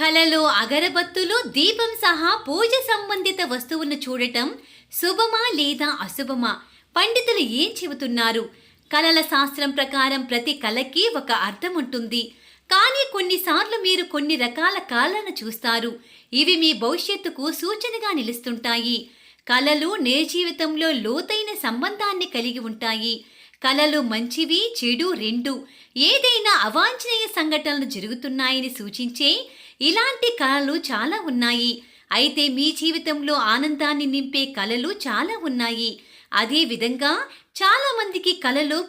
కళలో అగరబత్తులు దీపం సహా పూజ సంబంధిత వస్తువులను చూడటం శుభమా లేదా అశుభమా? పండితులు ఏం చెబుతున్నారు? కలల శాస్త్రం ప్రకారం ప్రతి కళకి ఒక అర్థం ఉంటుంది. కానీ కొన్నిసార్లు మీరు కొన్ని రకాల కళలను చూస్తారు. ఇవి మీ భవిష్యత్తుకు సూచనగా నిలుస్తుంటాయి. కళలు నే జీవితంలో లోతైన సంబంధాన్ని కలిగి ఉంటాయి. కళలు మంచివి చెడు రెండు. ఏదైనా అవాంఛనీయ సంఘటనలు జరుగుతున్నాయని సూచించే ఇలాంటి కళలు చాలా ఉన్నాయి. అయితే మీ జీవితంలో ఆనందాన్ని నింపే కళలు చాలా ఉన్నాయి. అదే విధంగా చాలా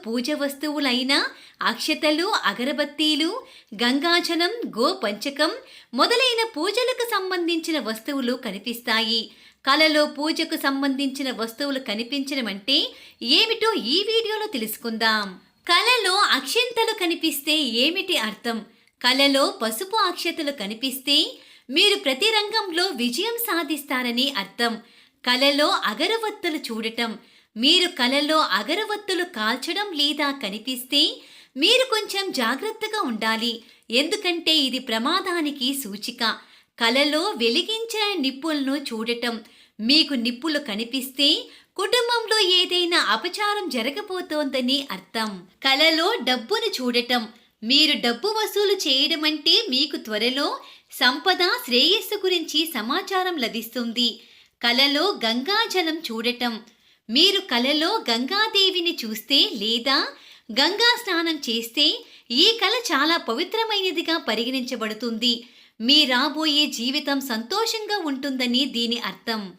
పూజ వస్తువులైన అక్షతలు అగరబత్తీలు గంగాజనం గోపంచకం మొదలైన పూజలకు సంబంధించిన వస్తువులు కనిపిస్తాయి. కళలో పూజకు సంబంధించిన వస్తువులు కనిపించడం అంటే ఏమిటో ఈ వీడియోలో తెలుసుకుందాం. కళలో అక్షంతలు కనిపిస్తే ఏమిటి అర్థం? కళలో పసుపు అక్షతలు కనిపిస్తే మీరు ప్రతి రంగంలో విజయం సాధిస్తారని అర్థం. కలలో అగరవత్తులు చూడటం. మీరు కలలో అగరవత్తులు కాల్చడం లేదా కనిపిస్తే మీరు కొంచెం జాగ్రత్తగా ఉండాలి. ఎందుకంటే ఇది ప్రమాదానికి సూచిక. కలలో వెలిగించిన నిప్పులను చూడటం. మీకు నిప్పులు కనిపిస్తే కుటుంబంలో ఏదైనా అపచారం జరగబోతోందని అర్థం. కలలో డబ్బును చూడటం. మీరు డబ్బు వసూలు చేయడం అంటే మీకు త్వరలో సంపద శ్రేయస్సు గురించి సమాచారం లభిస్తుంది. కలలో గంగాజలం చూడటం. మీరు కలలో గంగాదేవిని చూస్తే లేదా గంగా స్నానం చేస్తే ఈ కళ చాలా పవిత్రమైనదిగా పరిగణించబడుతుంది. మీ రాబోయే జీవితం సంతోషంగా ఉంటుందని దీని అర్థం.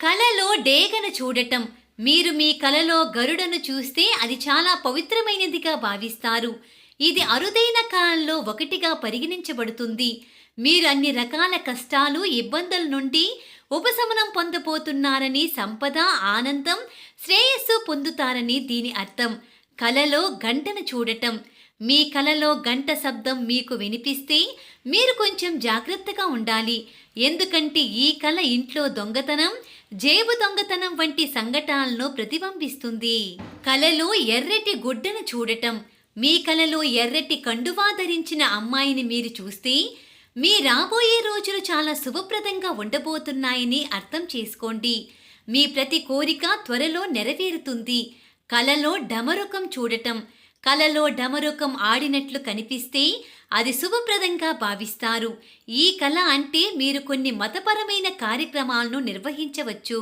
కలలో డేగను చూడటం. మీరు మీ కలలో గరుడను చూస్తే అది చాలా పవిత్రమైనదిగా భావిస్తారు. ఇది అరుదైన కాలంలో ఒకటిగా పరిగణించబడుతుంది. మీరు అన్ని రకాల కష్టాలు ఇబ్బందుల నుండి ఉపశమనం పొందబోతున్నారని సంపద ఆనందం శ్రేయస్సు పొందుతారని దీని అర్థం. కలలో గంటను చూడటం. మీ కలలో గంట శబ్దం మీకు వినిపిస్తే మీరు కొంచెం జాగ్రత్తగా ఉండాలి. ఎందుకంటే ఈ కళ ఇంట్లో దొంగతనం జేబు దొంగతనం వంటి సంఘటనలను ప్రతిబింబిస్తుంది. కలలో ఎర్రటి గుడ్డను చూడటం. మీ కలలో ఎర్రటి కండువా ధరించిన అమ్మాయిని మీరు చూస్తే మీ రాబోయే రోజులు చాలా శుభప్రదంగా ఉండబోతున్నాయని అర్థం చేసుకోండి. మీ ప్రతి కోరిక త్వరలో నెరవేరుతుంది. కలలో డమరుకం చూడటం కలలో డమరుకం ఆడినట్లు కనిపిస్తే అది శుభప్రదంగా భావిస్తారు. ఈ కళ అంటే మీరు కొన్ని మతపరమైన కార్యక్రమాలను నిర్వహించవచ్చు.